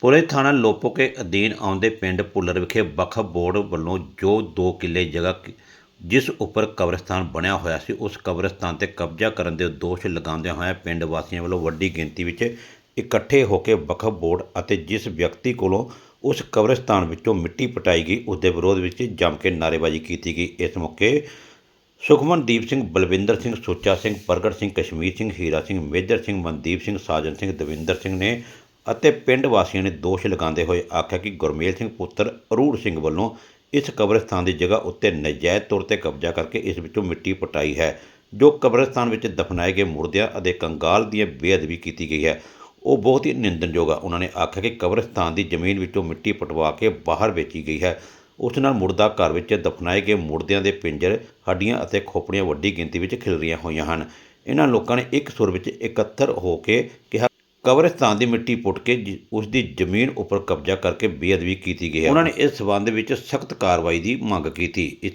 Police ਥਾਣਾ ਲੋਪੋਕੇ ਅਧੀਨ ਆਉਂਦੇ ਪਿੰਡ ਪੁੱਲਰ ਵਿਖੇ ਵਕਫ ਬੋਰਡ ਵੱਲੋਂ ਜੋ 2 ਕਿੱਲੇ ਜਗ੍ਹਾ ਕ- ਜਿਸ ਉੱਪਰ ਕਬਰਸਤਾਨ ਬਣਿਆ ਹੋਇਆ ਸੀ, ਉਸ ਕਬਰਸਤਾਨ ਤੇ ਕਬਜ਼ਾ ਕਰਨ ਦੇ ਦੋਸ਼ ਲਗਾਉਂਦਿਆਂ ਹੋਇਆਂ ਪਿੰਡ ਵਾਸੀਆਂ ਵੱਲੋਂ ਵੱਡੀ ਗਿਣਤੀ ਵਿੱਚ ਇਕੱਠੇ ਹੋ ਕੇ ਵਕਫ ਬੋਰਡ ਅਤੇ ਜਿਸ ਵਿਅਕਤੀ ਕੋਲੋਂ ਉਸ ਕਬਰਸਤਾਨ ਵਿੱਚੋਂ ਮਿੱਟੀ ਪਟਾਈ ਗਈ ਉਸ ਦੇ ਵਿਰੋਧ ਵਿੱਚ ਜੰਮ ਕੇ ਨਾਅਰੇਬਾਜ਼ੀ ਕੀਤੀ ਗਈ। ਇਸ ਮੌਕੇ ਸੁਖਮਨਦੀਪ ਸਿੰਘ, ਬਲਵਿੰਦਰ ਸਿੰਘ, ਸੁੱਚਾ ਸਿੰਘ, ਪ੍ਰਗਟ ਸਿੰਘ, ਕਸ਼ਮੀਰ ਸਿੰਘ, ਹੀਰਾ ਸਿੰਘ, ਮੇਜਰ ਸਿੰਘ, ਮਨਦੀਪ ਸਿੰਘ, ਸਾਜਨ ਸਿੰਘ, ਦਵਿੰਦਰ ਸਿੰਘ ਨੇ ਅਤੇ ਪਿੰਡ ਵਾਸੀਆਂ ਨੇ ਦੋਸ਼ ਲਗਾਉਂਦੇ ਹੋਏ ਆਖਿਆ ਕਿ ਗੁਰਮੇਲ ਸਿੰਘ ਪੁੱਤਰ ਅਰੂੜ ਸਿੰਘ ਵੱਲੋਂ ਇਸ ਕਬਰਸਤਾਨ ਦੀ ਜਗ੍ਹਾ ਉੱਤੇ ਨਜਾਇਜ਼ ਤੌਰ ਤੇ ਕਬਜ਼ਾ ਕਰਕੇ ਇਸ ਵਿੱਚੋਂ ਮਿੱਟੀ ਪਟਾਈ ਹੈ, ਜੋ ਕਬਰਸਤਾਨ ਵਿੱਚ ਦਫਨਾਏ ਗਏ ਮੁਰਦਿਆਂ ਅਤੇ ਕੰਗਾਲ ਦੀ ਬੇਅਦਬੀ ਕੀਤੀ ਗਈ ਹੈ। ਉਹ ਬਹੁਤ ਹੀ ਨਿੰਦਣਯੋਗ ਆ। ਉਹਨਾਂ ਨੇ ਆਖਿਆ ਕਿ ਕਬਰਸਤਾਨ ਦੀ ਜ਼ਮੀਨ ਵਿੱਚੋਂ ਮਿੱਟੀ ਪਟਵਾ ਕੇ ਬਾਹਰ ਵੇਚੀ ਗਈ ਹੈ। ਉਸ ਨਾਲ ਮੁਰਦਾ ਘਰ ਵਿੱਚ ਦਫਨਾਏ ਗਏ ਮੁਰਦਿਆਂ ਦੇ ਪਿੰਜਰ, ਹੱਡੀਆਂ ਅਤੇ ਖੋਪੜੀਆਂ ਵੱਡੀ ਗਿਣਤੀ ਵਿੱਚ ਖਿਲਰੀਆਂ ਹੋਈਆਂ ਹਨ। ਇਹਨਾਂ ਲੋਕਾਂ ਨੇ ਇੱਕ ਸੁਰ ਵਿੱਚ ਇਕੱਤਰ ਹੋ ਕੇ ਕਿਹਾ ਕਬਰਸਤਾਨ ਦੀ ਮਿੱਟੀ ਪੁੱਟ ਕੇ ਜ- ਉਸ ਦੀ ਜ਼ਮੀਨ ਉੱਪਰ ਕਬਜ਼ਾ ਕਰਕੇ ਬੇਅਦਬੀ ਕੀਤੀ ਗਈ ਹੈ। ਉਹਨਾਂ ਨੇ ਇਸ ਸਬੰਧ ਵਿੱਚ ਸਖਤ ਕਾਰਵਾਈ ਦੀ ਮੰਗ ਕੀਤੀ।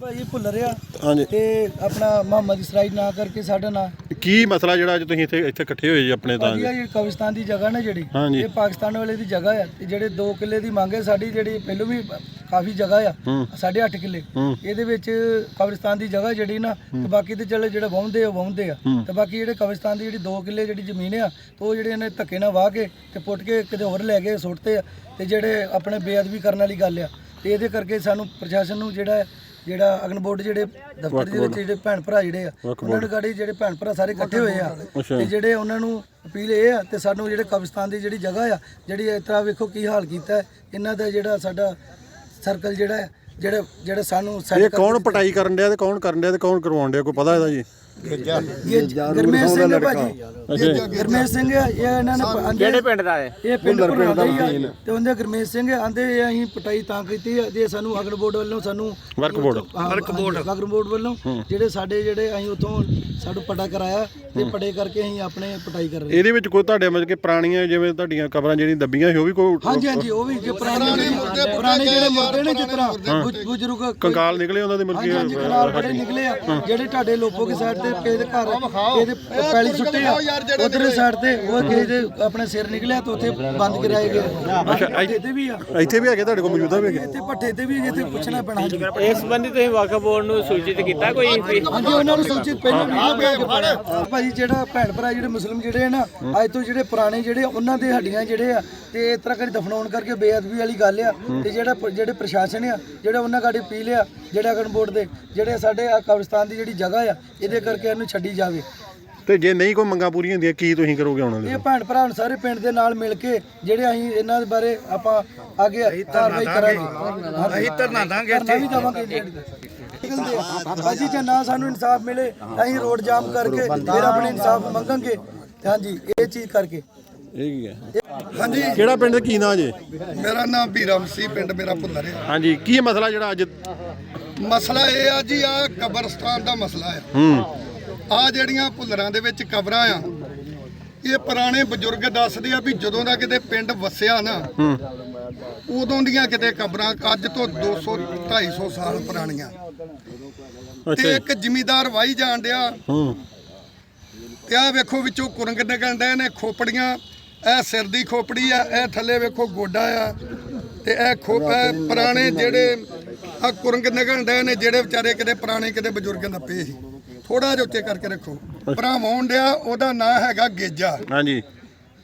ਭਾਜੀ ਭੁੱਲ ਰਿਆ ਹਾਂਜੀ। ਤੇ ਆਪਣਾ ਮੁਹੰਮਦ ਇਸਰਾਈਲ ਨਾ ਕਰਕੇ ਸਾਡਾ ਨਾਂ। ਕੀ ਮਸਲਾ ਜਿਹੜਾ ਅੱਜ ਤੁਸੀਂ ਇੱਥੇ ਇੱਥੇ ਇਕੱਠੇ ਹੋਏ ਜੀ ਆਪਣੇ ਤਾਂ? ਭਾਜੀ ਆਹ ਜਿਹੜੀ ਕਬਰਸਤਾਨ ਦੀ ਜਗ੍ਹਾ ਨਾ ਜਿਹੜੀ। ਹਾਂਜੀ। ਇਹ ਪਾਕਿਸਤਾਨ ਵਾਲੇ ਦੀ ਜਗ੍ਹਾ ਆ। ਤੇ ਜਿਹੜੇ 2 ਕਿੱਲੇ ਦੀ ਮੰਗ ਹੈ ਸਾਡੀ ਜਿਹੜੀ ਪਹਿਲੋਂ ਵੀ ਕਾਫੀ ਜਗ੍ਹਾ ਆ ਹੂੰ। ਸਾਢੇ 8 ਕਿੱਲੇ ਹੂੰ। ਇਹਦੇ ਵਿੱਚ ਕਬਰਸਤਾਨ ਦੀ ਜਗ੍ਹਾ ਜਿਹੜੀ ਨਾ ਤੇ ਬਾਕੀ ਤੇ ਚਲੇ ਜਿਹੜੇ ਵਾਹੁੰਦੇ ਆ ਉਹ ਵਾਹੁੰਦੇ ਆ ਹੂੰ। ਤੇ ਬਾਕੀ ਜਿਹੜੇ ਕਬਰਸਤਾਨ ਦੀ ਜਿਹੜੀ 2 ਕਿੱਲੇ ਜਿਹੜੀ ਜ਼ਮੀਨ ਆ ਤੇ ਉਹ ਜਿਹੜੇ ਇਹਨੇ ਧੱਕੇ ਨਾਲ ਵਾਹ ਕੇ ਤੇ ਪੁੱਟ ਕੇ ਕਿਤੇ ਹੋਰ ਲੈ ਗਏ ਸੁੱਟਤੇ ਆ ਤੇ ਜਿਹੜੇ ਆਪਣੇ ਬੇਅਦਬੀ ਕਰਨ ਵਾਲੀ ਗੱਲ ਆ ਤੇ ਇਹਦੇ ਕਰਕੇ ਸਾਨੂੰ ਪ੍ਰਸ਼ਾਸਨ ਨੂੰ ਜਿਹੜਾ ਹੈ, ਜਿਹੜਾ ਅਗਨ ਬੋਰਡ ਜਿਹੜੇ ਦਫ਼ਤਰ ਦੇ ਵਿੱਚ ਜਿਹੜੇ ਭੈਣ ਭਰਾ ਜਿਹੜੇ ਆ ਉਹਨਾਂ ਨੂੰ ਗਾੜੀ ਜਿਹੜੇ ਭੈਣ ਭਰਾ ਸਾਰੇ ਇਕੱਠੇ ਹੋਏ ਆ ਅੱਛਾ। ਤੇ ਜਿਹੜੇ ਉਹਨਾਂ ਨੂੰ ਅਪੀਲ ਇਹ ਆ ਤੇ ਸਾਨੂੰ ਜਿਹੜੇ ਕਬਰਸਤਾਨ ਦੀ ਜਿਹੜੀ ਜਗ੍ਹਾ ਆ ਜਿਹੜੀ ਇਸ ਤਰ੍ਹਾਂ ਵੇਖੋ ਕੀ ਹਾਲ ਕੀਤਾ ਹੈ ਇਹਨਾਂ ਦਾ ਜਿਹੜਾ ਸਾਡਾ ਸਰਕਲ ਜਿਹੜਾ ਜਿਹੜਾ ਜਿਹੜਾ ਸਾਨੂੰ ਇਹ ਕੌਣ ਪਟਾਈ ਕਰਨ ਡਿਆ ਤੇ ਕੌਣ ਕਰਨ ਡਿਆ ਤੇ ਕੌਣ ਕਰਵਾਉਣ ਡਿਆ ਕੋਈ ਪਤਾ ਇਹਦਾ ਜੀ? ਗਰਮੇਸ਼ ਸਿੰਘ ਭਾਜੀ। ਗਰਮੇਸ਼ ਸਿੰਘ ਹੈ, ਇਹ ਇਹਨਾਂ ਨੇ ਕਿਹੜੇ ਪਿੰਡ ਦਾ ਹੈ ਇਹ ਪਿੰਡ ਪਿੰਡ ਦਾ ਹੀ ਆ ਤੇ ਉਹਦੇ ਗਰਮੇਸ਼ ਸਿੰਘ ਆਂਦੇ ਅਸੀਂ ਪਟਾਈ ਤਾਂ ਕੀਤੀ ਹੈ ਜੇ ਸਾਨੂੰ ਅਗਨ ਬੋਰਡ ਵੱਲੋਂ ਸਾਨੂੰ work board. Work board. Work board ਵੱਲੋਂ ਜਿਹੜੇ ਸਾਡੇ ਜਿਹੜੇ ਅਸੀਂ ਉਥੋਂ ਸਾਡੂ ਪਟਾ ਕਰਾਇਆ ਤੇ ਪਟੇ ਕਰਕੇ ਅਸੀਂ ਆਪਣੇ ਪਟਾਈ ਕਰ ਰਹੇ ਇਹਦੇ ਵਿੱਚ ਕੋਈ ਤੁਹਾਡੇ ਮਤਲਬ ਕਿ ਪੁਰਾਣੀਆਂ ਜਿਵੇਂ ਤੁਹਾਡੀਆਂ ਕਬਰਾਂ ਜਿਹੜੀਆਂ ਦੱਬੀਆਂ ਸੀ ਉਹ ਵੀ ਕੋਈ ਹਾਂਜੀ ਹਾਂਜੀ ਉਹ ਵੀ ਜੇ ਪੁਰਾਣੇ ਜਿਹੜੇ ਪੁਰਾਣੇ ਜਿਹੜੇ ਮੁਰਦੇ ਨੇ ਜਿਸ ਤਰ੍ਹਾਂ ਬੁ- ਬਜ਼ੁਰਗ ਕੰਕਾਲ ਨਿਕਲੇ ਉਹਨਾਂ ਦੇ ਹਾਂਜੀ ਬੜੇ ਨਿਕਲੇ ਆ ਜਿਹੜੇ ਤੁਹਾਡੇ ਲੋਕੋ ਕੇ ਸਾਈਡ ਤੇ ਕਿਸੇ ਦੇ ਘਰ ਕਿਸੇ ਦੇ ਪੈਲੀ ਸੁੱਟੇ ਆ। ਉਧਰ ਸਾਈਡ ਤੇ ਉਹ ਕਿਸੇ ਦੇ ਆਪਣੇ ਸਿਰ ਨਿਕਲਿਆ ਤਾਂ ਉੱਥੇ ਬੰਦ ਕਰਾਏ ਗਏ। ਅੱਛਾ ਇੱਥੇ ਵੀ ਆ। ਇੱਥੇ ਵੀ ਹੈਗੇ ਤੁਹਾਡੇ ਕੋਲ ਮੌਜੂਦਾ ਵੀ ਹੈਗੇ? ਇੱਥੇ ਪੱਠੇ ਤੇ ਵੀ ਇੱਥੇ ਪੁੱਛਣਾ ਪੈਣਾ ਇਸ ਸੰਬੰਧੀ ਤੁਸੀਂ ਵਾਕਫ ਬੋਰਡ ਨੂੰ ਸੂਚਿਤ ਕੀਤਾ ਕੋਈ? ਵੀ ਹਾਂਜੀ ਉਹਨਾਂ ਨੂੰ ਸੂਚਿਤ ਪਹਿਲਾਂ ਪਾਣਾ ਭਾਜੀ ਜਿਹੜਾ ਭੈਣ ਭਰਾ ਜਿਹੜੇ ਮੁਸਲਮ ਜਿਹੜੇ ਆ ਨਾ ਅੱਜ ਤੋਂ ਜਿਹੜੇ ਪੁਰਾਣੇ ਜਿਹੜੇ ਉਹਨਾਂ ਦੇ ਹੱਡੀਆਂ ਜਿਹੜੇ ਆ ਤੇ ਇਸ ਤਰ੍ਹਾਂ ਕਰੀ ਦਫਨਾਉਣ ਕਰਕੇ ਬੇਅਦਬੀ ਵਾਲੀ ਗੱਲ ਆ। ਤੇ ਜਿਹੜਾ ਜਿਹੜੇ ਪ੍ਰਸ਼ਾਸਨ ਆ ਜਿਹੜਾ ਉਹਨਾਂ ਗਾੜੀ ਪੀ ਲਿਆ ਜਿਹੜਾ ਅਗਨ ਬੋਰਡ ਦੇ ਜਿਹੜੇ ਸਾਡੇ ਆ ਕਬਰਸਤਾਨ ਦੀ ਜਿਹੜੀ ਜਗ੍ਹਾ ਆ ਇਹਦੇ ਕਰਕੇ ਇਹਨੂੰ ਛੱਡੀ ਜਾਵੇ। ਤੇ ਜੇ ਨਹੀਂ ਕੋਈ ਮੰਗਾਂ ਪੂਰੀਆਂ ਹੁੰਦੀਆਂ ਕੀ ਤੁਸੀਂ ਕਰੋਗੇ ਉਹਨਾਂ ਦੇ ਇਹ ਭੈਣ ਭਰਾ ਸਾਰੇ ਪਿੰਡ ਦੇ ਨਾਲ ਮਿਲ ਕੇ ਜਿਹੜੇ ਅਸੀਂ ਇਹਨਾਂ ਦੇ ਬਾਰੇ ਆਪਾਂ ਅੱਗੇ ਕਾਰਵਾਈ ਕਰਾਂਗੇ। ਅਸੀਂ ਧਰਨਾ ਦਾਂਗੇ ਇੱਥੇ। ਵੀ ਆ। ਭਾਜੀ ਜੇ ਨਾ ਸਾਨੂੰ ਇਨਸਾਫ ਮਿਲੇ ਅਸੀਂ ਰੋਡ ਜਾਮ ਕਰਕੇ ਫਿਰ ਆਪਣੇ ਇਨਸਾਫ ਮੰਗਾਂਗੇ। ਹਾਂਜੀ ਇਹ ਚੀਜ਼ ਕਰਕੇ। ਇਹ ਕੀ ਹੈ। ਹਾਂਜੀ। ਕਿਹੜਾ ਪਿੰਡ ਤੇ ਕੀ ਨਾਂ ਜੇ? ਮੇਰਾ ਨਾਮ ਬੀਰਮ ਸੀ ਪਿੰਡ ਮੇਰਾ ਭੁੱਲਰ ਹੈ। ਹਾਂਜੀ ਕੀ ਮਸਲਾ ਜਿਹੜਾ ਅੱਜ? ਮਸਲਾ ਇਹ ਆ ਜੀ ਆ ਕਬਰਸਤਾਨ ਦਾ ਮਸਲਾ ਆ ਹੂੰ। ਆ ਜਿਹੜੀਆਂ ਭੁੱਲਰਾਂ ਦੇ ਵਿੱਚ ਕਬਰਾਂ ਆ ਇਹ ਪੁਰਾਣੇ ਬਜ਼ੁਰਗ ਦੱਸਦੇ ਆ ਵੀ ਜਦੋਂ ਦਾ ਕਿਤੇ ਪਿੰਡ ਵਸਿਆ ਨਾ ਹੂੰ। ਉਦੋਂ ਦੀਆਂ ਕਿਤੇ ਕਬਰਾਂ ਅੱਜ ਤੋਂ 200 250 ਸਾਲ ਪੁਰਾਣੀਆਂ। ਅੱਛਾ ਤੇ ਜੀ। ਇੱਕ ਜ਼ਿਮੀਦਾਰ ਵਾਈ ਜਾਣ ਡਿਆ। ਹੂੰ। ਤੇ ਆ ਵੇਖੋ ਵਿੱਚੋਂ ਕੁਰੰਗ ਨਿਕਲਣ ਡਏ ਨੇ ਖੋਪੜੀਆਂ ਇਹ ਸਿਰ ਦੀ ਖੋਪੜੀ ਆ ਇਹ ਥੱਲੇ ਵੇਖੋ ਗੋਡਾ ਆ ਤੇ ਇਹ ਖੋਪ ਪੁਰਾਣੇ ਜਿਹੜੇ ਆ ਕੁਰੰਗ ਨਿਕਲਣ ਡਏ ਨੇ ਜਿਹੜੇ ਵਿਚਾਰੇ ਕਿਤੇ ਪੁਰਾਣੇ ਕਿਤੇ ਬਜ਼ੁਰਗਾਂ ਦਾ ਪਏ ਸੀ। ਥੋੜਾ ਜਿਹਾ ਉੱਤੇ ਕਰਕੇ ਰੱਖੋ। ਭਰਾਵਾਂ ਡਿਆ ਉਹਦਾ ਨਾਂ ਹੈਗਾ ਗੇਜਾ। ਹਾਂਜੀ।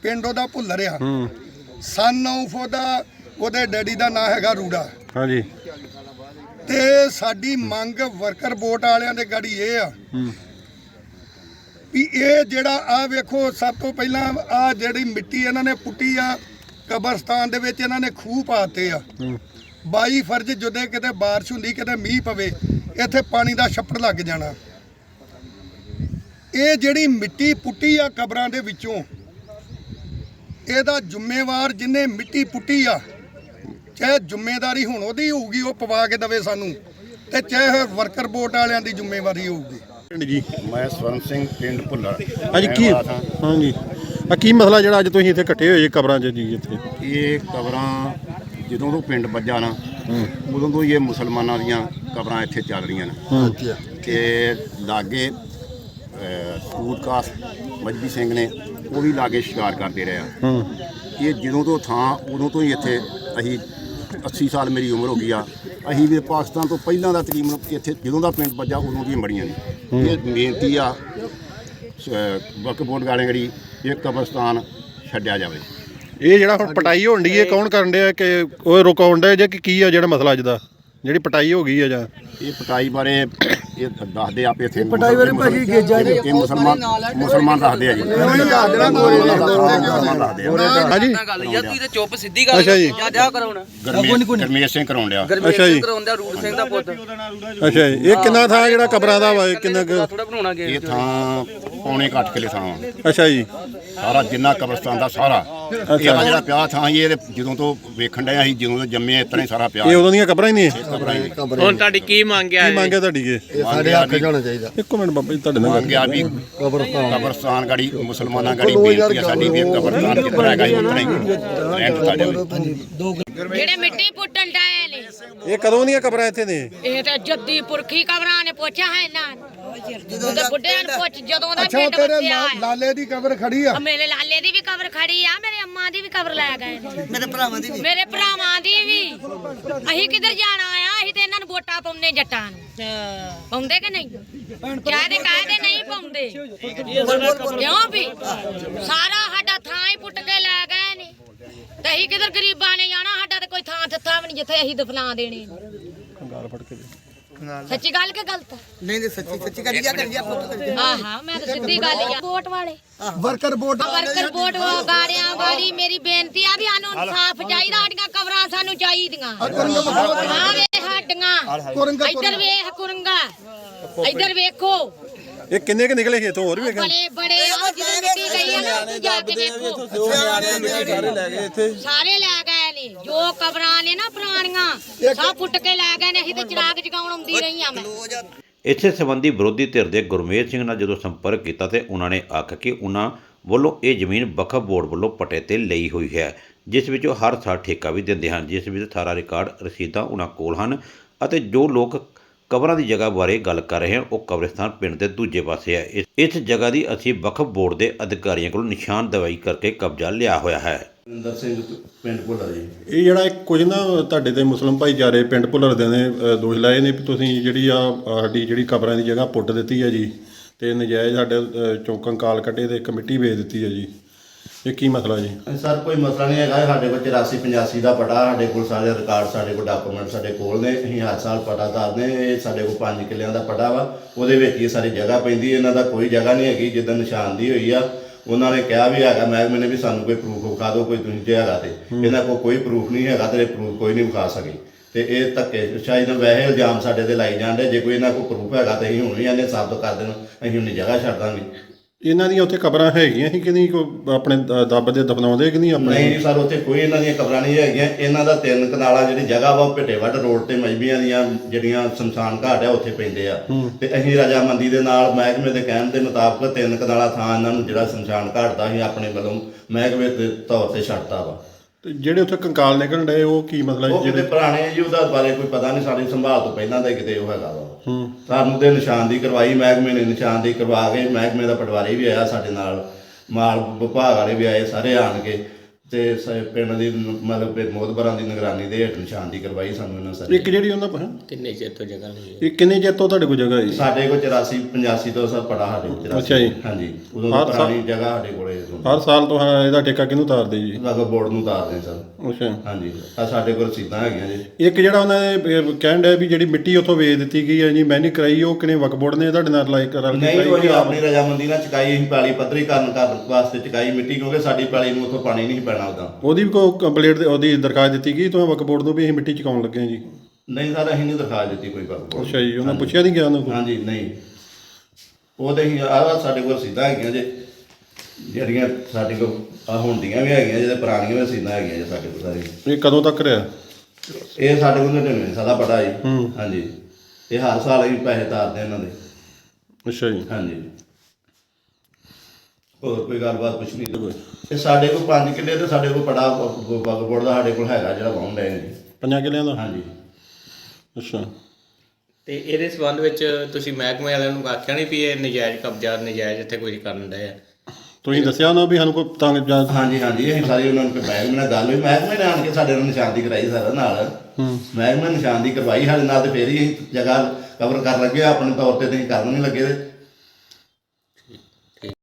ਪਿੰਡ ਉਹਦਾ ਭੁੱਲਰ ਆ ਹੂੰ। ਸਨ ਆਫ ਉਹਦਾ ਉਹਦੇ ਡੈਡੀ ਦਾ ਨਾਂ ਹੈਗਾ ਰੂੜਾ। ਹਾਂਜੀ। ਤੇ ਸਾਡੀ ਮੰਗ ਵਰਕਰ ਵੋਟ ਵਾਲਿਆਂ ਦੇ ਗਾੜੀ ਇਹ ਆ ਵੀ ਇਹ ਜਿਹੜਾ ਆ ਵੇਖੋ ਸਭ ਤੋਂ ਪਹਿਲਾਂ ਆ ਜਿਹੜੀ ਮਿੱਟੀ ਇਹਨਾਂ ਨੇ ਪੁੱਟੀ ਆ ਕਬਰਸਤਾਨ ਦੇ ਵਿੱਚ ਇਹਨਾਂ ਨੇ ਖੂਹ ਪਾਤੇ ਆ। ਬਾਈ ਫਰਜ਼ ਜਦੋਂ ਕਿਤੇ ਬਾਰਿਸ਼ ਹੁੰਦੀ ਕਿਤੇ ਮੀਂਹ ਪਵੇ ਇੱਥੇ ਪਾਣੀ ਦਾ ਛੱਪੜ ਲੱਗ ਜਾਣਾ। ਇਹ ਜਿਹੜੀ ਮਿੱਟੀ ਪੁੱਟੀ ਆ ਕਬਰਾਂ ਦੇ ਵਿੱਚੋਂ ਇਹਦਾ ਜ਼ਿੰਮੇਵਾਰ ਜਿਨੇ ਮਿੱਟੀ ਪੁੱਟੀ ਆ ਚਾਹੇ ਜ਼ਿੰਮੇਵਾਰੀ ਹੁਣ ਉਹਦੀ ਹੋਊਗੀ ਉਹ ਪਵਾ ਕੇ ਦਵੇ ਸਾਨੂੰ ਤੇ ਚਾਹੇ ਵਰਕਰ ਵੋਟ ਵਾਲਿਆਂ ਦੀ ਜ਼ਿੰਮੇਵਾਰੀ ਹੋਊਗੀ। ਪਿੰਡ ਜੀ? ਮੈਂ ਸਵਰਨ ਸਿੰਘ ਪਿੰਡ ਭੁੱਲਰ। ਹਾਂਜੀ ਕੀ ਹਾਂਜੀ। ਆ ਕੀ ਮਸਲਾ ਜਿਹੜਾ ਅੱਜ ਤੁਸੀਂ ਇੱਥੇ ਇਕੱਠੇ ਹੋਏ ਜੀ ਕਬਰਾਂ 'ਚ ਜੀ ਇੱਥੇ। ਇਹ ਕਬਰਾਂ ਜਦੋਂ ਤੋਂ ਪਿੰਡ ਵੱਜਾ ਨਾ ਉਦੋਂ ਤੋਂ ਇਹ ਮੁਸਲਮਾਨਾਂ ਦੀਆਂ ਕਬਰਾਂ ਇੱਥੇ ਚੱਲ ਰਹੀਆਂ ਨੇ। ਤੇ ਲਾਗੇ ਅਹ, ਸੂਦ ਕਾਸ ਮਜਬੀ ਸਿੰਘ ਨੇ ਉਹ ਵੀ ਲਾਗੇ ਸ਼ਿਕਾਰ ਕਰਦੇ ਰਹੇ ਆ। ਇਹ ਜਦੋਂ ਤੋਂ ਥਾਂ ਉਦੋਂ ਤੋਂ ਹੀ ਇੱਥੇ ਅਸੀਂ 80 ਸਾਲ ਮੇਰੀ ਉਮਰ ਹੋ ਗਈ ਆ। ਅਸੀਂ ਵੀ ਪਾਕਿਸਤਾਨ ਤੋਂ ਪਹਿਲਾਂ ਦਾ ਤਕਰੀਬਨ ਇੱਥੇ ਜਦੋਂ ਦਾ ਪਿੰਡ ਵੱਜਾ ਉਦੋਂ ਦੀਆਂ ਮੜੀਆਂ ਨੇ। ਇਹ ਬੇਨਤੀ ਆ ਵਕਫ ਬੋਰਡ ਗਾਲੇਗੜੀ ਇਹ ਕਬਰਸਤਾਨ ਛੱਡਿਆ ਜਾਵੇ। ਇਹ ਜਿਹੜਾ ਹੁਣ ਪਟਾਈ ਹੋਣ ਦੀ ਇਹ ਕੌਣ ਕਰਨ ਡਿਆ ਕਿ ਉਹ ਰੁਕਾਉਣ ਡਿਆ ਜਾਂ ਕਿ ਕੀ ਆ ਜਿਹੜਾ ਮਸਲਾ ਅੱਜ ਦਾ? ਜਿਹੜੀ ਪਟਾਈ ਹੋ ਗਈ ਆ ਜਾਂ? ਇਹ ਪਟਾਈ ਬਾਰੇ ਇਹ ਦੱਸਦੇ ਆਪੇ ਇੱਥੇ ਪਟਾਈ ਬਾਰੇ ਭਾਜੀ ਗੇਜਾ ਜੀ। ਇਹ ਮੁਸਲਮਾਨ ਮੁਸਲਮਾਨ ਦੱਸਦੇ ਆ ਜੀ। ਮੁਸਲਮਾਨ ਦੱਸਦੇ ਆ ਹਾਂਜੀ। ਗੱਲ ਯਾਰ ਤੂੰ ਤੇ ਚੁੱਪ ਸਿੱਧੀ ਗੱਲ ਜੀ। ਜਾ ਜਾ ਕਰਾਉਣਾ ਗਰਮੇਸ਼ ਸਿੰਘ ਕਰਾਉਣ ਡਿਆ। ਅੱਛਾ ਜੀ। ਕਰਾਉਂਦਾ ਰੂਲ ਸਿੰਘ ਦਾ ਪੁੱਤ। ਅੱਛਾ ਜੀ। ਇਹ ਕਿੰਨਾ ਥਾਂ ਜਿਹੜਾ ਕਬਰਾਂ ਦਾ ਵਾ ਇਹ ਕਿੰਨਾ ਥੋੜਾ ਬਣਾਉਣਾ ਇਹ ਗੇਮ ਥਾਂ ਪੌਣੇ ਕੱਟ ਕਿਲੇ ਥਾਂ। ਅੱਛਾ ਜੀ। ਸਾਰਾ ਜਿੰਨਾ ਕਬਰਸਤਾਨ ਦਾ ਸਾਰਾ। ਇਹ ਜਿਹੜਾ ਪਿਆ ਥਾਂ ਇਹ ਤੇ ਜਦੋਂ ਤੋਂ ਵੇਖਣ ਡਿਆ ਸੀ ਜਦੋਂ ਤੋਂ ਜੰਮੇ ਇਤਨਾ ਹੀ ਸਾਰਾ ਪਿਆ। ਇਹ ਉਦੋਂ ਦੀਆਂ ਕਬਰਾਂ ਹੀ ਨਹੀਂ। ਕਬਰਾਂ ਹੀ ਹੁਣ ਤੁਹਾਡੀ ਕੀ ਮੰਗਿਆ ਕੀ ਮੰਗਿਆ ਤੁਹਾਡੀ ਕੇ? ਸਾਡੇ ਹੱਕ ਜਾਣਾ ਇੱਕ ਮਿੰਟ ਬਾਬਾ ਜੀ ਤੁਹਾਡੇ ਨਾਲ ਗੱਲ ਮੰਗਿਆ ਵੀ ਕਬਰਸਤਾਨ। ਗਾੜੀ ਮੁਸਲਮਾਨਾਂ ਗਾੜੀ ਬੇਨਤੀ ਸਾਡੀ ਵੀ ਕਬਰਸਤਾਨ ਕਿੱਥੇ ਹੈਗਾ ਜੀ ਜਿਹੜੇ ਮਿੱਟੀ ਨੇ ਇਹ ਕਦੋਂ ਦੀਆਂ ਕਬਰਾਂ ਇੱਥੇ ਨੇ? ਇਹ ਤੇ ਜੱਦੀ ਪੁਰਖੀ ਕਬਰਾਂ ਨੇ ਪੁੱਛਿਆ ਹੈ ਨਾ। ਜਦੋਂ ਦੇ ਬੁੱਢਿਆਂ ਨੇ ਪੁੱਛ ਜਦੋਂ ਦਾ ਅੱਛਾ ਪਿੰਡ ਤੇਰੇ ਲਾ- ਲਾਲੇ ਦੀ ਕਬਰ ਖੜੀ ਆ? ਆ ਮੇਰੇ ਲਾਲੇ ਦੀ ਵੀ ਕਬਰ ਖੜੀ ਆ ਮੇਰੇ ਅੰਮਾ ਦੀ ਵੀ ਕਬਰ ਲੈ ਗਏ ਨੇ। ਮੇਰੇ ਭਰਾਵਾਂ ਦੀ ਵੀ। ਮੇਰੇ ਭਰਾਵਾਂ ਦੀ ਵੀ। ਅਸੀਂ ਕਿੱਧਰ ਜਾਣਾ ਆ? ਅਸੀਂ ਤੇ ਇਹਨਾਂ ਨੂੰ ਵੋਟਾਂ ਪਾਉਂਦੇ ਜੱਟਾਂ ਨੂੰ। ਪਾਉਂਦੇ ਕਿ ਨਹੀਂ? ਕਾਹਦੇ ਕਾਹਦੇ ਨਹੀਂ ਪਾਉਂਦੇ? ਕਿਉਂ ਵੀ? ਸਾਰਾ ਸਾਡਾ ਥਾਂ ਹੀ ਪੁੱਟ ਕੇ ਲੈ ਗਏ ਨੇ। ਤੇ ਅਸੀਂ ਕਿੱਧਰ ਗਰੀਬਾਂ ਨੇ ਜਾਣਾ? ਸਾਡਾ ਥਾਂ ਦਿੱਤਾ ਵੀ ਨਹੀਂ ਜਿੱਥੇ ਅਸੀਂ ਦਫਨਾ ਦੇਣੇ। ਨੇ ਸੱਚੀ ਗੱਲ ਕਿ ਗਲਤ? ਨਹੀਂ ਨਹੀਂ ਸੱਚੀ ਸੱਚੀ ਕਰੀ ਜਾ ਕਰੀ ਜਾ ਪੁੱਤ ਆਹਾ ਮੈਂ ਤਾਂ ਸਿੱਧੀ ਗੱਲ ਹੀ ਆ। ਵੋਟ ਵਾਲੇ। ਵਰਕਰ ਵੋਟ ਵਰਕਰ ਵੋਟ ਗਾੜਿਆਂ ਗਾੜੀ ਮੇਰੀ ਬੇਨਤੀ ਆ ਵੀ ਸਾਨੂੰ ਇਨਸਾਫ ਚਾਹੀਦਾ ਸਾਡੀਆਂ ਕਬਰਾਂ ਸਾਨੂੰ ਚਾਹੀਦੀਆਂ। ਆ ਵੇ ਸਾਡੀਆਂ। ਇੱਧਰ ਵੇਖ ਕੁਰੰਗਾ। ਇੱਧਰ ਵੇਖੋ। ਇਹ ਕਿੰਨੇ ਕ ਨਿਕਲੇ ਖੇਤੋਂ ਹੋਰ ਵੀ ਵੇਖਣ ਬੜੇ ਬੜੇ। ਆ ਜਿਹਦੇ ਮਿੱਟੀ ਗਈ ਆ ਨਾ ਉੱਥੇ ਜਾ ਕੇ ਵੇਖੋ। ਸਾਰੇ ਲੈ ਜੋ ਕਬਰਾਂ ਨੇ ਨਾ ਪੁਰਾਣੀਆਂ ਸਭ ਪੁੱਟ ਕੇ ਲੈ ਗਏ ਨੇ ਅਸੀਂ ਤੇ ਚਿਰਾਗ ਜਗਾਉਣ ਆਉਂਦੀ ਰਹੀ ਆ ਮੈਂ। ਇਸੇ ਸੰਬੰਧੀ ਵਿਰੋਧੀ ਧਿਰ ਦੇ ਗੁਰਮੇਜ ਸਿੰਘ ਨਾਲ ਜਦੋਂ ਸੰਪਰਕ ਕੀਤਾ ਤੇ ਉਹਨਾਂ ਨੇ ਆਖਿਆ ਕਿ ਉਹਨਾਂ ਵੱਲੋਂ ਇਹ ਜ਼ਮੀਨ ਵਕਫ ਬੋਰਡ ਵੱਲੋਂ ਪਟੇ ਤੇ ਲਈ ਹੋਈ ਹੈ ਜਿਸ ਵਿੱਚ ਉਹ ਹਰ ਸਾਲ ਠੇਕਾ ਵੀ ਦਿੰਦੇ ਹਨ ਜਿਸ ਵਿੱਚ ਸਾਰਾ ਰਿਕਾਰਡ ਰਸੀਦਾਂ ਉਹਨਾਂ ਕੋਲ ਹਨ ਅਤੇ ਜੋ ਲੋਕ ਕਬਰਾਂ ਦੀ ਜਗ੍ਹਾ ਬਾਰੇ ਗੱਲ ਕਰ ਰਹੇ ਹਨ ਉਹ ਕਬਰਿਸਤਾਨ ਪਿੰਡ ਦੇ ਦੂਜੇ ਪਾਸੇ ਹੈ। ਇਸ- ਇਸ ਜਗ੍ਹਾ ਦੀ ਅਸੀਂ ਵਕਫ ਬੋਰਡ ਦੇ ਅਧਿਕਾਰੀਆਂ ਕੋਲੋਂ ਨਿਸ਼ਾਨ ਦਵਾਈ ਕਰਕੇ ਕਬਜ਼ਾ ਲਿਆ ਹੋਇਆ ਹੈ। ਸੁਰਿੰਦਰ ਸਿੰਘ ਪਿੰਡ ਭੁੱਲਾ ਜੀ। ਇਹ ਜਿਹੜਾ ਇੱਕ ਕੁਝ ਨਾ ਤੁਹਾਡੇ ਤੇ ਮੁਸਲਮ ਭਾਈਚਾਰੇ ਪਿੰਡ ਭੁੱਲਰ ਦੇ ਨੇ ਅ, ਦੋਸ਼ ਲਾਏ ਨੇ ਵੀ ਤੁਸੀਂ ਜਿਹੜੀ ਆ ਸਾਡੀ ਜਿਹੜੀ ਕਬਰਾਂ ਦੀ ਜਗ੍ਹਾ ਪੁੱਟ ਦਿੱਤੀ ਹੈ ਜੀ। ਤੇ ਨਜਾਇਜ਼ ਸਾਡੇ ਅ, ਚੌਂਕਾਂ ਕਾਲ ਕੱਟੇ ਤੇ ਕਮੇਟੀ ਵੇਚ ਦਿੱਤੀ ਹੈ ਜੀ। ਇਹ ਕੀ ਮਸਲਾ ਜੀ? ਸਰ ਕੋਈ ਮਸਲਾ ਨਹੀਂ ਹੈਗਾ। ਸਾਡੇ ਕੋਲ 84 85 ਦਾ ਪੜਾ ਸਾਡੇ ਕੋਲ ਸਾਰੇ ਰਿਕਾਰਡ ਸਾਡੇ ਕੋਲ ਡਾਕੂਮੈਂਟ ਸਾਡੇ ਕੋਲ ਨੇ। ਅਸੀਂ ਹਰ ਸਾਲ ਪੜਾ ਦੱਸਦੇ ਇਹ ਸਾਡੇ ਕੋਲ 5 ਕਿੱਲਿਆਂ ਦਾ ਪੜਾ ਵਾ। ਉਹਦੇ ਵਿੱਚ ਹੀ ਸਾਰੀ ਜਗ੍ਹਾ ਪੈਂਦੀ ਇਹਨਾਂ ਦਾ ਕੋਈ ਜਗ੍ਹਾ ਨਹੀਂ ਹੈਗੀ। ਜਿੱਦਾਂ ਨਿਸ਼ਾਨਦੀ ਹੋਈ ਆ ਉਹਨਾਂ ਨੇ ਕਿਹਾ ਵੀ ਹੈਗਾ ਮਹਿਕਮੇ ਨੇ ਵੀ ਸਾਨੂੰ ਕੋਈ ਪ੍ਰੂਫ ਵਿਖਾ ਦਿਓ ਕੋਈ ਤੁਸੀਂ ਜੇ ਹੈਗਾ ਤੇ। ਇਹਨਾਂ ਕੋਲ ਕੋਈ ਪ੍ਰੂਫ ਨਹੀਂ ਹੈਗਾ ਤੇ ਪ੍ਰੂਫ ਕੋਈ ਨਹੀਂ ਵਿਖਾ ਸਕੇ। ਤੇ ਇਹ ਧੱਕੇ ਸ਼ਾਇਦ ਵੈਸੇ ਇਲਜ਼ਾਮ ਸਾਡੇ ਤੇ ਲਾਈ ਜਾਂਦੇ ਜੇ ਕੋਈ ਇਹਨਾਂ ਕੋਲ ਪ੍ਰੂਫ ਹੈਗਾ ਤੇ ਅਸੀਂ ਹੁਣ ਵੀ ਇਹਨੇ ਸਾਬਤ ਕਰ ਦੇਣ ਅਸੀਂ ਉਹਨੀ ਜਗ੍ਹਾ ਛੱਡ ਦਾਂਗੇ। ਇਹਨਾਂ ਦੀਆਂ ਉੱਥੇ ਕਬਰਾਂ ਹੈਗੀਆਂ ਸੀ ਕਿ ਨਹੀਂ? ਕੋਈ ਆਪਣੇ ਦੱਬ ਦੇ ਦਫਨਾਉਂਦੇ ਕਿ ਨਹੀਂ ਨਹੀਂ ਆਪਣੇ ਜੀ ਸਰ ਉੱਥੇ ਕੋਈ ਇਹਨਾਂ ਦੀਆਂ ਕਬਰਾਂ ਨਹੀਂ ਹੈਗੀਆਂ। ਇਹਨਾਂ ਦਾ ਤਿੰਨ ਕਨਾਲਾ ਜਿਹੜੀ ਜਗ੍ਹਾ ਵਾ ਉਹ ਭਿੱਟੇਵੱਡ ਰੋਡ ਤੇ ਮਜਬੀਆਂ ਦੀਆਂ ਜਿਹੜੀਆਂ ਸ਼ਮਸ਼ਾਨ ਘਾਟ ਆ ਉੱਥੇ ਪੈਂਦੇ ਆ। ਤੇ ਅਸੀਂ ਰਜਾਮੰਦੀ ਦੇ ਨਾਲ ਮਹਿਕਮੇ ਦੇ ਕਹਿਣ ਦੇ ਮੁਤਾਬਕ ਤਿੰਨ ਕਨਾਲਾ ਥਾਂ ਇਹਨਾਂ ਨੂੰ ਜਿਹੜਾ ਸ਼ਮਸ਼ਾਨ ਘਾਟ ਦਾ ਅਸੀਂ ਆਪਣੇ ਵੱਲੋਂ ਮਹਿਕਮੇ ਦੇ ਤੌਰ ਤੇ ਛੱਡਤਾ ਵਾ। ਜਿਹੜੇ ਉੱਥੇ ਕੰਕਾਲ ਨਿਕਲਣ ਡਏ ਉਹ ਕੀ ਮਸਲਾ ਜੀ ਉਹ ਕਿਤੇ ਜਿਹੜੇ ਪੁਰਾਣੇ ਆ ਜੀ ਉਹਦਾ ਬਾਰੇ ਕੋਈ ਪਤਾ ਨਹੀਂ ਸਾਡੀ ਸੰਭਾਲ ਤੋਂ ਪਹਿਲਾਂ ਦਾ ਹੀ ਕਿਤੇ ਉਹ ਹੈਗਾ ਵਾ। ਸਾਨੂੰ ਤੇ ਨਿਸ਼ਾਨਦੀ ਕਰਵਾਈ ਮਹਿਕਮੇ ਨੇ ਨਿਸ਼ਾਨਦੀ ਕਰਵਾ ਕੇ ਮਹਿਕਮੇ ਦਾ ਪਟਵਾਰੀ ਵੀ ਆਇਆ ਸਾਡੇ ਨਾਲ ਮਾਲ ਵਿਭਾਗ ਵਾਲੇ ਵੀ ਆਏ ਸਾਰੇ ਆਣ ਕੇ ਤੇ ਸ- ਪਿੰਡ ਦੀ ਨ- ਮਤਲਬ ਕਿ ਮੋਦਬਰਾਂ ਦੀ ਨਿਗਰਾਨੀ ਦੇ ਹੇਠ ਨਿਸ਼ਾਨਦੀ ਕਰਵਾਈ ਸਾਨੂੰ ਇਹਨਾਂ ਸਾਰੇ। ਇੱਕ ਜਿਹੜੀ ਉਹਨਾਂ ਪਾ ਕਿੰਨੇ ਚਿਰ ਤੋਂ ਜਗ੍ਹਾ ਲਈ ਇਹ ਕਿੰਨੇ ਚਿਰ ਤੋਂ ਤੁਹਾਡੇ ਕੋਲ ਜਗ੍ਹਾ ਹੈ? ਸਾਡੇ ਕੋਲ 84 85 ਤੋਂ ਸਭ ਪੜਾ ਸਾਡੇ ਕੋਲ 84 ਅੱਛਾ ਜੀ। ਹਾਂਜੀ ਉਦੋਂ ਹਰ ਦੀ ਸਾਲ- ਪੁਰਾਣੀ ਜਗ੍ਹਾ ਸਾਡੇ ਕੋਲੇ ਹਰ ਸਾਲ ਤੋਂ ਹਾਂ ਇਹਦਾ ਠੇਕਾ ਕਿਹਨੂੰ ਤਾਰਦੇ ਜੀ? ਲਗਭਗ ਬੋਰਡ ਨੂੰ ਉਤਾਰਦੇ ਸਰ। ਅੱਛਾ। ਹਾਂਜੀ ਆ ਸਾਡੇ ਕੋਲ ਰਸੀਦਾਂ ਹੈਗੀਆਂ ਜੀ। ਇੱਕ ਜਿਹੜਾ ਉਹਨਾਂ ਨੇ ਇਹ ਕਹਿਣ ਡਿਆ ਵੀ ਜਿਹੜੀ ਮਿੱਟੀ ਉੱਥੋਂ ਵੇਚ ਦਿੱਤੀ ਗਈ ਹੈ ਜੀ ਮੈਂ ਨਹੀਂ ਕਰਾਈ ਉਹ ਕਿਨੇ ਵਕ ਬੋਰਡ ਨੇ ਤੁਹਾਡੇ ਨਾਲ ਲਾਈਕ ਰਲ ਕੇ ਨਹੀਂ ਕਰਾਈ ਉਹ ਆਪਣੀ ਰਜਾਮੰਦੀ ਨਾਲ ਚੁਕਾਈ ਅਸੀਂ ਪੈਲੀ ਪੱਧਰੀਕਰਨ ਕਰਨ ਵਾਸਤੇ ਚੁਕਾਈ ਮਿੱਟੀ ਕਿਉਂਕਿ ਸਾਡੀ ਪੈਲੀ ਨੂੰ ਉੱਥੋਂ ਪਾਣੀ ਨਹੀਂ ਪੈਣਾ ਉਦਾਂ ਉਹਦੀ ਵੀ ਕੋਈ ਕੰਪਲੀਟ ਉਹਦੀ ਦਰਖਾਸਤ ਦਿੱਤੀ ਗਈ ਤੋਂ ਵਕ ਬੋਰਡ ਨੂੰ ਵੀ ਅਸੀਂ ਮਿੱਟੀ ਚੁਕਾਉਣ ਲੱਗੇ ਹਾਂ ਜੀ। ਨਹੀਂ ਸਰ ਅਸੀਂ ਨਹੀਂ ਦਰਖਾਸਤ ਦਿੱਤੀ ਕੋਈ ਗੱਲ ਅੱਛਾ ਜੀ ਉਹਨਾਂ ਪੁੱਛਿਆ ਨਹੀਂ ਗਿਆ ਉਹਨਾਂ ਕੋਲ ਹਾਂਜੀ ਨਹੀਂ। ਉਹਦੇ ਹੀ ਆਹ ਸਾਡੇ ਕੋਲ ਰਸੀਦਾਂ ਹੈਗੀਆਂ ਜੇ। ਜਿਹੜੀਆਂ ਸਾਡੇ ਕੋਲ ਆ ਹੁੰਦੀਆਂ ਵੀ ਹੈਗੀਆਂ ਜਿਹਦੇ ਪੁਰਾਣੀਆਂ ਵੀ ਰਸੀਦਾਂ ਹੈਗੀਆਂ ਜੇ ਸਾਡੇ ਕੋਲ ਸਾਰੀਆਂ ਇਹ ਕਦੋਂ ਤੱਕ ਰਿਹਾ? ਇਹ ਸਾਡੇ ਕੋਲ ਨੜਿਨਵੇਂ ਸਾਦਾ ਪੜਾ ਜੀ। ਹਾਂਜੀ। ਇਹ ਹਰ ਸਾਲ ਅਸੀਂ ਪੈਸੇ ਤਾਰਦੇ ਇਹਨਾਂ ਦੇ। ਅੱਛਾ ਜੀ। ਹਾਂਜੀ। ਹੋਰ ਕੋਈ ਗੱਲਬਾਤ ਕੁਛ ਨਹੀਂ ਇਹ ਸਾਡੇ ਕੋਲ 5 ਕਿੱਲੇ ਤੇ ਸਾਡੇ ਕੋਲ ਪੜਾ ਬਗਬੋੜ ਦਾ ਸਾਡੇ ਕੋਲ ਹੈਗਾ ਜਿਹੜਾ ਵਾਉਂਡ ਹੈ ਜੀ ਪੰਜਾਂ ਕਿੱਲਿਆਂ ਦਾ? ਹਾਂਜੀ। ਅੱਛਾ। ਤੇ ਇਹਦੇ ਸੰਬੰਧ ਵਿੱਚ ਤੁਸੀਂ ਮਹਿਕਮੇ ਵਾਲਿਆਂ ਨੂੰ ਆਖਿਆ ਨਹੀਂ ਵੀ ਇਹ ਨਜਾਇਜ਼ ਕਬਜ਼ਾ ਨਜਾਇਜ਼ ਇੱਥੇ ਕੁਝ ਕਰਨ ਡਏ ਆ? ਤੁਸੀਂ ਦੱਸਿਆ ਉਹਨਾਂ ਵੀ ਸਾਨੂੰ ਕੋਈ ਤੰਗ ਜਾਂ ਹਾਂਜੀ ਹਾਂਜੀ ਅਸੀਂ ਸਾਰੀ ਉਹਨਾਂ ਨੂੰ ਕੋਈ ਮਹਿਕਮੇ ਨਾਲ ਗੱਲ ਹੋਈ। ਮਹਿਕਮੇ ਨੇ ਆਣ ਕੇ ਸਾਡੇ ਨਾਲ ਨਿਸ਼ਾਨਦੀ ਕਰਾਈ ਸਾਰਾ ਨਾਲ। ਮਹਿਕਮੇ ਨੇ ਨਿਸ਼ਾਨਦੀ ਕਰਵਾਈ ਸਾਡੇ ਨਾਲ ਤੇ ਫੇਰ ਹੀ ਅਸੀਂ ਜਗ੍ਹਾ ਕਵਰ ਕਰ ਲੱਗੇ ਆਪਣੇ ਤੌਰ ਤੇ ਤੇ ਕਰਨ ਨਹੀਂ ਲੱਗੇ ਤੇ